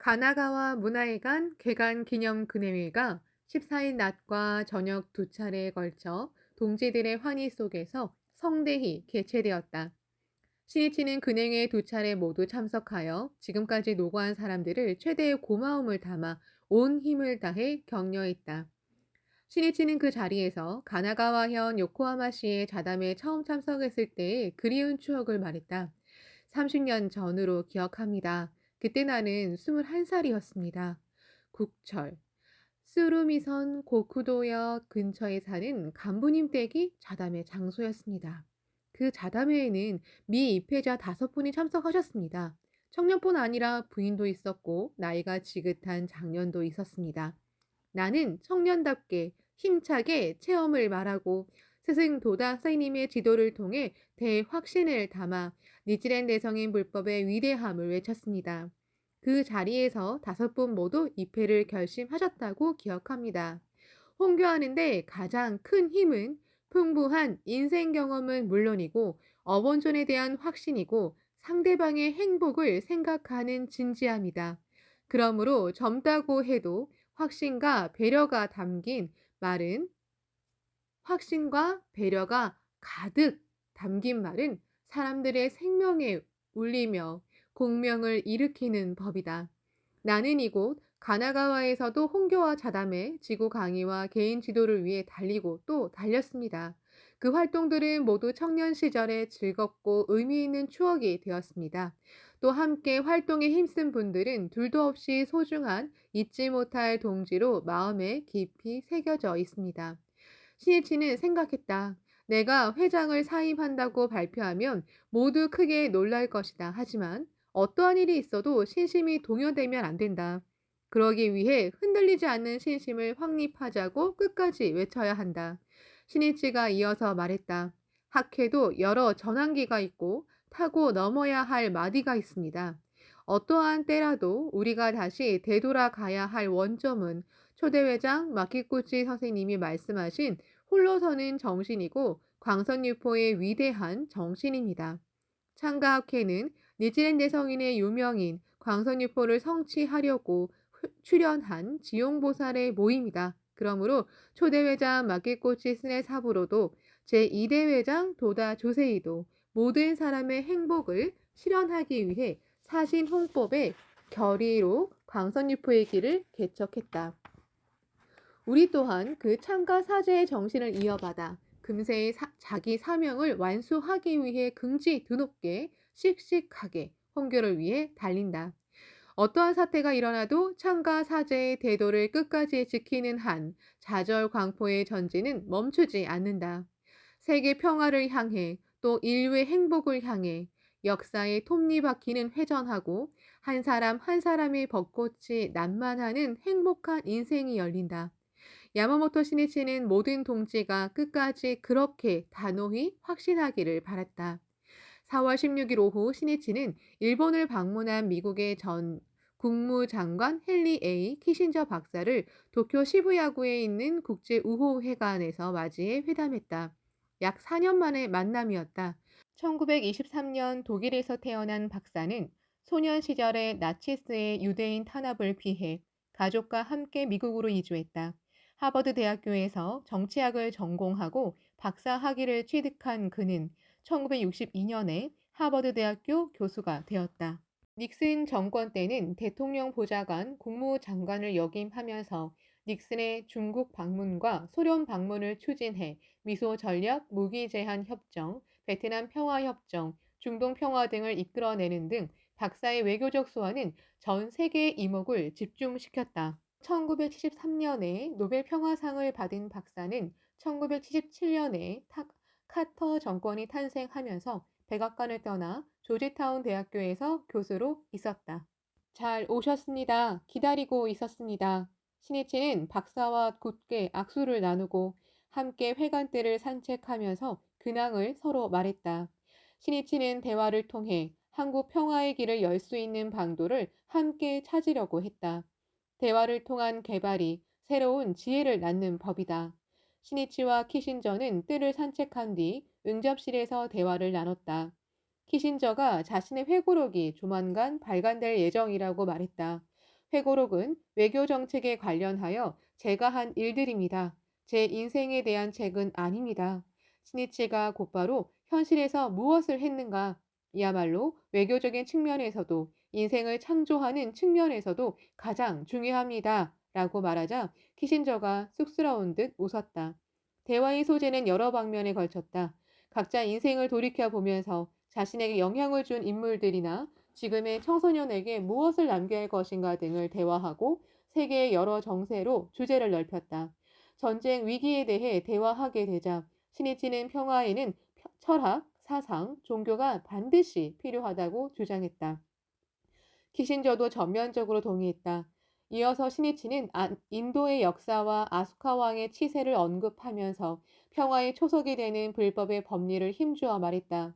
가나가와 문화회관 개관 기념 근회회가 14일 낮과 저녁 두 차례에 걸쳐 동지들의 환희 속에서 성대히 개최되었다. 신이치는 근행회 두 차례 모두 참석하여 지금까지 노고한 사람들을 최대의 고마움을 담아 온 힘을 다해 격려했다. 신이치는 그 자리에서 가나가와 현 요코하마시의 자담에 처음 참석했을 때의 그리운 추억을 말했다. 30년 전으로 기억합니다. 그때 나는 21살이었습니다. 국철. 스루미선 고쿠도역 근처에 사는 간부님 댁이 자담의 장소였습니다. 그 자담회에는 미 입회자 다섯 분이 참석하셨습니다. 청년뿐 아니라 부인도 있었고 나이가 지긋한 장년도 있었습니다. 나는 청년답게 힘차게 체험을 말하고 스승 도다 사이님의 지도를 통해 대확신을 담아 니지랜드 성인 불법의 위대함을 외쳤습니다. 그 자리에서 다섯 분 모두 입회를 결심하셨다고 기억합니다. 홍교하는데 가장 큰 힘은 풍부한 인생 경험은 물론이고 어본존에 대한 확신이고 상대방의 행복을 생각하는 진지함이다. 그러므로 젊다고 해도 확신과 배려가 담긴 말은 확신과 배려가 가득 담긴 말은 사람들의 생명에 울리며 공명을 일으키는 법이다. 나는 이곳 가나가와에서도 홍교와 자담회, 지구 강의와 개인 지도를 위해 달리고 또 달렸습니다. 그 활동들은 모두 청년 시절에 즐겁고 의미 있는 추억이 되었습니다. 또 함께 활동에 힘쓴 분들은 둘도 없이 소중한 잊지 못할 동지로 마음에 깊이 새겨져 있습니다. 신이치는 생각했다. 내가 회장을 사임한다고 발표하면 모두 크게 놀랄 것이다. 하지만 어떠한 일이 있어도 신심이 동요되면 안 된다. 그러기 위해 흔들리지 않는 신심을 확립하자고 끝까지 외쳐야 한다. 신이치가 이어서 말했다. 학회도 여러 전환기가 있고 타고 넘어야 할 마디가 있습니다. 어떠한 때라도 우리가 다시 되돌아가야 할 원점은 초대회장 마키쿠치 선생님이 말씀하신 홀로 서는 정신이고 광선유포의 위대한 정신입니다. 창가학회는 니지랜드 성인의 유명인 광선유포를 성취하려고 출연한 지용보살의 모임이다. 그러므로 초대회장 마키코치 스네 사부로도 제2대 회장 도다 조세이도 모든 사람의 행복을 실현하기 위해 사신 홍법의 결의로 광선유포의 길을 개척했다. 우리 또한 그 창가 사제의 정신을 이어받아 금세의 사, 자기 사명을 완수하기 위해 긍지 드높게 씩씩하게 홍교를 위해 달린다. 어떠한 사태가 일어나도 창가 사제의 대도를 끝까지 지키는 한 좌절 광포의 전진은 멈추지 않는다. 세계 평화를 향해 또 인류의 행복을 향해 역사의 톱니바퀴는 회전하고 한 사람 한 사람의 벚꽃이 난만하는 행복한 인생이 열린다. 야마모토 신이치는 모든 동지가 끝까지 그렇게 단호히 확신하기를 바랐다. 4월 16일 오후 신이치는 일본을 방문한 미국의 전 국무장관 헨리 A. 키신저 박사를 도쿄 시부야구에 있는 국제 우호회관에서 맞이해 회담했다. 약 4년 만의 만남이었다. 1923년 독일에서 태어난 박사는 소년 시절에 나치스의 유대인 탄압을 피해 가족과 함께 미국으로 이주했다. 하버드 대학교에서 정치학을 전공하고 박사 학위를 취득한 그는 1962년에 하버드 대학교 교수가 되었다. 닉슨 정권 때는 대통령 보좌관 국무장관을 역임하면서 닉슨의 중국 방문과 소련 방문을 추진해 미소 전략 무기 제한 협정, 베트남 평화 협정, 중동 평화 등을 이끌어내는 등 박사의 외교적 소환은 전 세계의 이목을 집중시켰다. 1973년에 노벨 평화상을 받은 박사는 1977년에 카터 정권이 탄생하면서 백악관을 떠나 조지타운 대학교에서 교수로 있었다. 잘 오셨습니다. 기다리고 있었습니다. 신이치는 박사와 굳게 악수를 나누고 함께 회관들을 산책하면서 근황을 서로 말했다. 신이치는 대화를 통해 한국 평화의 길을 열 수 있는 방도를 함께 찾으려고 했다. 대화를 통한 개발이 새로운 지혜를 낳는 법이다. 신이치와 키신저는 뜰을 산책한 뒤 응접실에서 대화를 나눴다. 키신저가 자신의 회고록이 조만간 발간될 예정이라고 말했다. 회고록은 외교 정책에 관련하여 제가 한 일들입니다. 제 인생에 대한 책은 아닙니다. 스니치가 곧바로 현실에서 무엇을 했는가? 이야말로 외교적인 측면에서도 인생을 창조하는 측면에서도 가장 중요합니다. 라고 말하자 키신저가 쑥스러운 듯 웃었다. 대화의 소재는 여러 방면에 걸쳤다. 각자 인생을 돌이켜 보면서 자신에게 영향을 준 인물들이나 지금의 청소년에게 무엇을 남겨야 할 것인가 등을 대화하고 세계의 여러 정세로 주제를 넓혔다. 전쟁 위기에 대해 대화하게 되자 신이치는 평화에는 철학, 사상, 종교가 반드시 필요하다고 주장했다. 키신저도 전면적으로 동의했다. 이어서 신이치는 인도의 역사와 아수카 왕의 치세를 언급하면서 평화의 초석이 되는 불법의 법리를 힘주어 말했다.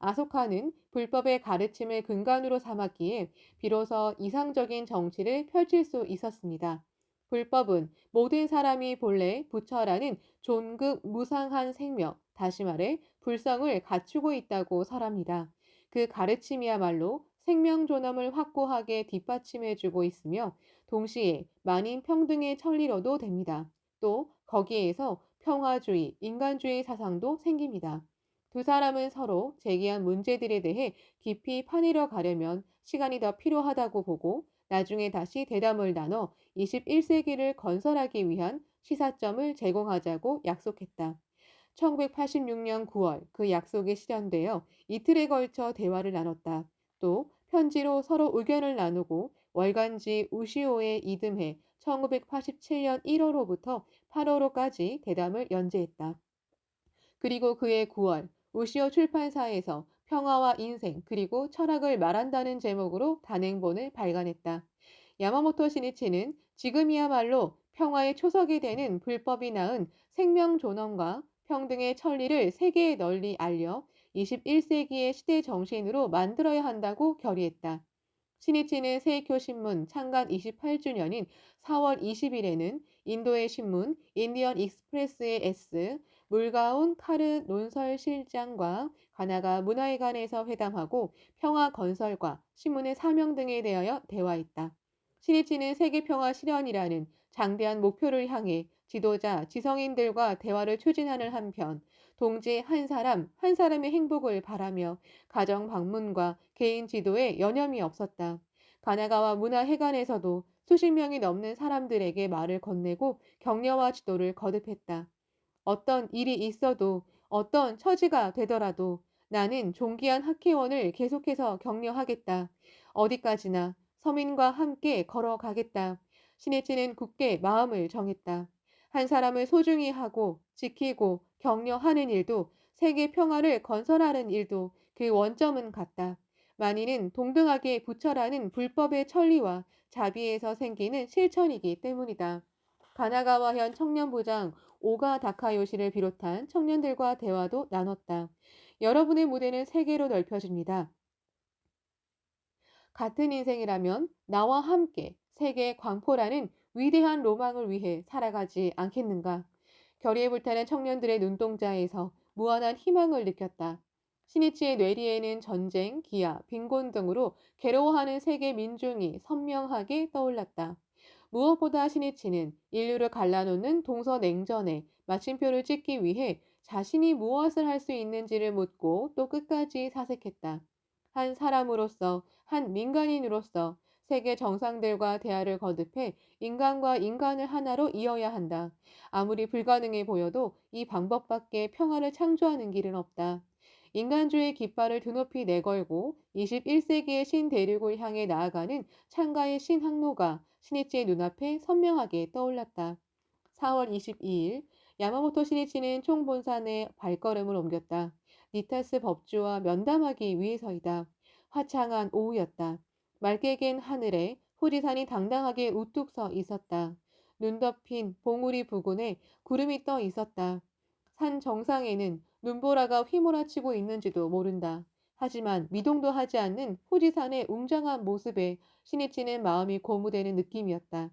아소카는 불법의 가르침을 근간으로 삼았기에 비로소 이상적인 정치를 펼칠 수 있었습니다. 불법은 모든 사람이 본래 부처라는 존극 무상한 생명, 다시 말해 불성을 갖추고 있다고 설합니다. 그 가르침이야말로 생명 존엄을 확고하게 뒷받침해주고 있으며 동시에 만인 평등의 천리로도 됩니다. 또 거기에서 평화주의, 인간주의 사상도 생깁니다. 두 사람은 서로 제기한 문제들에 대해 깊이 파내려 가려면 시간이 더 필요하다고 보고 나중에 다시 대담을 나눠 21세기를 건설하기 위한 시사점을 제공하자고 약속했다. 1986년 9월 그 약속이 실현되어 이틀에 걸쳐 대화를 나눴다. 또 편지로 서로 의견을 나누고 월간지 우시오의 이듬해 1987년 1월로부터 8월호까지 대담을 연재했다. 그리고 그해 9월 우시오 출판사에서 평화와 인생 그리고 철학을 말한다는 제목으로 단행본을 발간했다. 야마모토 시니치는 지금이야말로 평화의 초석이 되는 불법이 낳은 생명 존엄과 평등의 천리를 세계에 널리 알려 21세기의 시대 정신으로 만들어야 한다고 결의했다. 시니치는 세이쿄 신문 창간 28주년인 4월 20일에는 인도의 신문 인디언 익스프레스의 S 물가운 카르 논설실장과 가나가 문화회관에서 회담하고 평화 건설과 신문의 사명 등에 대하여 대화했다. 시니치는 세계 평화 실현이라는 장대한 목표를 향해 지도자, 지성인들과 대화를 추진하는 한편 동지 한 사람, 한 사람의 행복을 바라며 가정 방문과 개인 지도에 여념이 없었다. 가나가와 문화회관에서도 수십 명이 넘는 사람들에게 말을 건네고 격려와 지도를 거듭했다. 어떤 일이 있어도 어떤 처지가 되더라도 나는 존귀한 학회원을 계속해서 격려하겠다. 어디까지나 서민과 함께 걸어가겠다. 신혜치는 굳게 마음을 정했다. 한 사람을 소중히 하고 지키고 격려하는 일도 세계 평화를 건설하는 일도 그 원점은 같다. 만인은 동등하게 부처라는 불법의 천리와 자비에서 생기는 실천이기 때문이다. 가나가와현 청년부장 오가 다카요시를 비롯한 청년들과 대화도 나눴다. 여러분의 무대는 세계로 넓혀집니다. 같은 인생이라면 나와 함께 세계 광포라는 위대한 로망을 위해 살아가지 않겠는가? 결의에 불타는 청년들의 눈동자에서 무한한 희망을 느꼈다. 시니치의 뇌리에는 전쟁, 기아, 빈곤 등으로 괴로워하는 세계 민중이 선명하게 떠올랐다. 무엇보다 신이치는 인류를 갈라놓는 동서냉전에 마침표를 찍기 위해 자신이 무엇을 할 수 있는지를 묻고 또 끝까지 사색했다. 한 사람으로서, 한 민간인으로서 세계 정상들과 대화를 거듭해 인간과 인간을 하나로 이어야 한다. 아무리 불가능해 보여도 이 방법밖에 평화를 창조하는 길은 없다. 인간주의 깃발을 드높이 내걸고 21세기의 신대륙을 향해 나아가는 창가의 신항로가 신이치의 눈앞에 선명하게 떠올랐다. 4월 22일 야마모토 신이치는 총본산에 발걸음을 옮겼다. 니타스 법주와 면담하기 위해서이다. 화창한 오후였다. 맑게 갠 하늘에 후지산이 당당하게 우뚝 서 있었다. 눈 덮인 봉우리 부근에 구름이 떠 있었다. 산 정상에는 눈보라가 휘몰아치고 있는지도 모른다. 하지만 미동도 하지 않는 후지산의 웅장한 모습에 신이치는 마음이 고무되는 느낌이었다.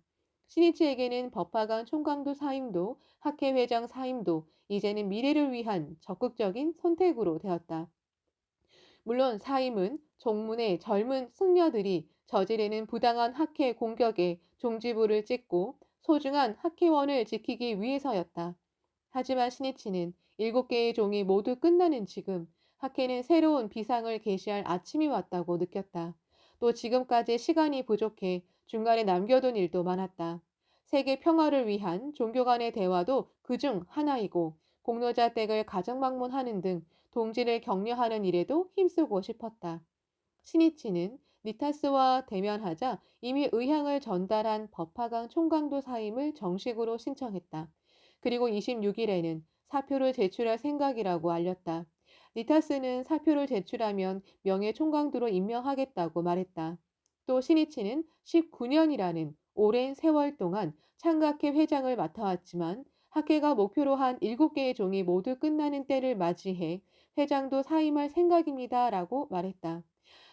신이치에게는 법화관 총강도 사임도 학회 회장 사임도 이제는 미래를 위한 적극적인 선택으로 되었다. 물론 사임은 종문의 젊은 승려들이 저지르는 부당한 학회 공격에 종지부를 찍고 소중한 학회원을 지키기 위해서였다. 하지만 신이치는 일곱 개의 종이 모두 끝나는 지금 학회는 새로운 비상을 게시할 아침이 왔다고 느꼈다. 또 지금까지 시간이 부족해 중간에 남겨둔 일도 많았다. 세계 평화를 위한 종교 간의 대화도 그중 하나이고 공로자 댁을 가정 방문하는 등 동지를 격려하는 일에도 힘쓰고 싶었다. 신이치는 니타스와 대면하자 이미 의향을 전달한 법화강 총강도 사임을 정식으로 신청했다. 그리고 26일에는 사표를 제출할 생각이라고 알렸다. 니타스는 사표를 제출하면 명예 총강도로 임명하겠다고 말했다. 또 신이치는 19년이라는 오랜 세월 동안 창각회 회장을 맡아왔지만 학회가 목표로 한 7개의 종이 모두 끝나는 때를 맞이해 회장도 사임할 생각입니다. 라고 말했다.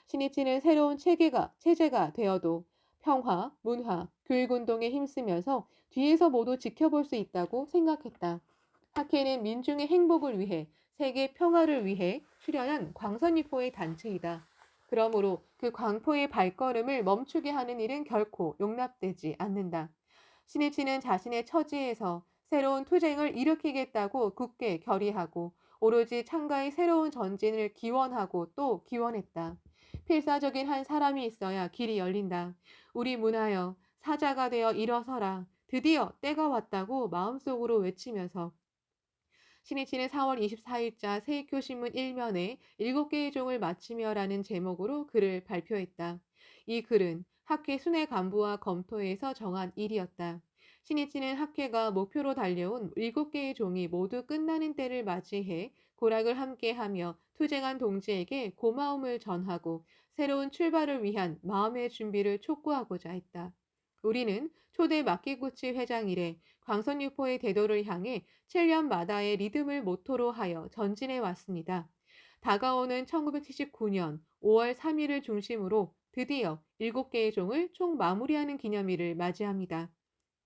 신이치는 새로운 체계가, 체제가 되어도 평화, 문화, 교육운동에 힘쓰면서 뒤에서 모두 지켜볼 수 있다고 생각했다. 학회는 민중의 행복을 위해 세계 평화를 위해 출연한 광선유포의 단체이다. 그러므로 그 광포의 발걸음을 멈추게 하는 일은 결코 용납되지 않는다. 신이치는 자신의 처지에서 새로운 투쟁을 일으키겠다고 굳게 결의하고 오로지 창가의 새로운 전진을 기원하고 또 기원했다. 필사적인 한 사람이 있어야 길이 열린다. 우리 문하여 사자가 되어 일어서라. 드디어 때가 왔다고 마음속으로 외치면서 신이치는 4월 24일자 세익교신문 1면에 7개의 종을 마치며라는 제목으로 글을 발표했다. 이 글은 학회 순회 간부와 검토에서 정한 일이었다. 신이치는 학회가 목표로 달려온 7개의 종이 모두 끝나는 때를 맞이해 고락을 함께하며 투쟁한 동지에게 고마움을 전하고 새로운 출발을 위한 마음의 준비를 촉구하고자 했다. 우리는 초대 마키구치 회장 이래 광선유포의 대도를 향해 7년마다의 리듬을 모토로 하여 전진해 왔습니다. 다가오는 1979년 5월 3일을 중심으로 드디어 7개의 종을 총 마무리하는 기념일을 맞이합니다.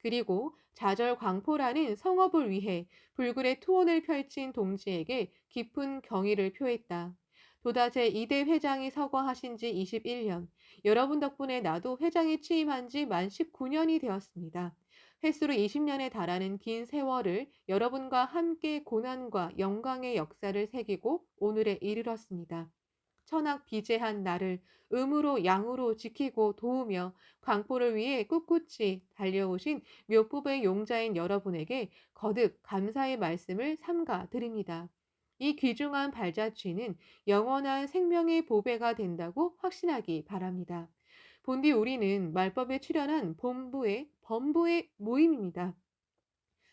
그리고 좌절 광포라는 성업을 위해 불굴의 투혼을 펼친 동지에게 깊은 경의를 표했다. 도다 제2대 회장이 서거하신 지 21년, 여러분 덕분에 나도 회장에 취임한 지 만 19년이 되었습니다. 횟수로 20년에 달하는 긴 세월을 여러분과 함께 고난과 영광의 역사를 새기고 오늘에 이르렀습니다. 천학 비제한 나를 음으로 양으로 지키고 도우며 광포를 위해 꿋꿋이 달려오신 묘법의 용자인 여러분에게 거듭 감사의 말씀을 삼가 드립니다. 이 귀중한 발자취는 영원한 생명의 보배가 된다고 확신하기 바랍니다. 본디 우리는 말법에 출연한 본부의 범부의 모임입니다.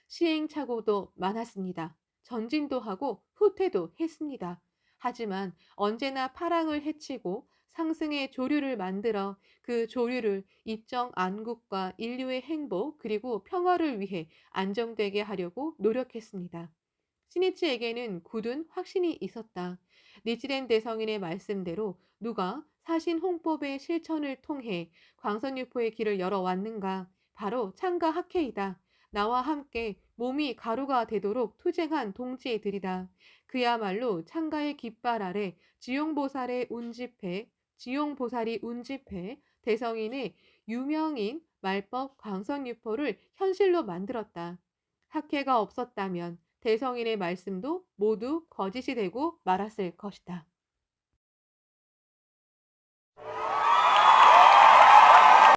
시행착오도 많았습니다. 전진도 하고 후퇴도 했습니다. 하지만 언제나 파랑을 해치고 상승의 조류를 만들어 그 조류를 입정 안국과 인류의 행복 그리고 평화를 위해 안정되게 하려고 노력했습니다. 시니치에게는 굳은 확신이 있었다. 니치렌 대성인의 말씀대로 누가 사신 홍법의 실천을 통해 광선유포의 길을 열어왔는가? 바로 창가 학회이다. 나와 함께 몸이 가루가 되도록 투쟁한 동지애들이다. 그야말로 창가의 깃발 아래 지용보살의 운집회, 지용보살이 운집회, 대성인의 유명인 말법 광선유포를 현실로 만들었다. 학회가 없었다면 대성인의 말씀도 모두 거짓이 되고 말았을 것이다.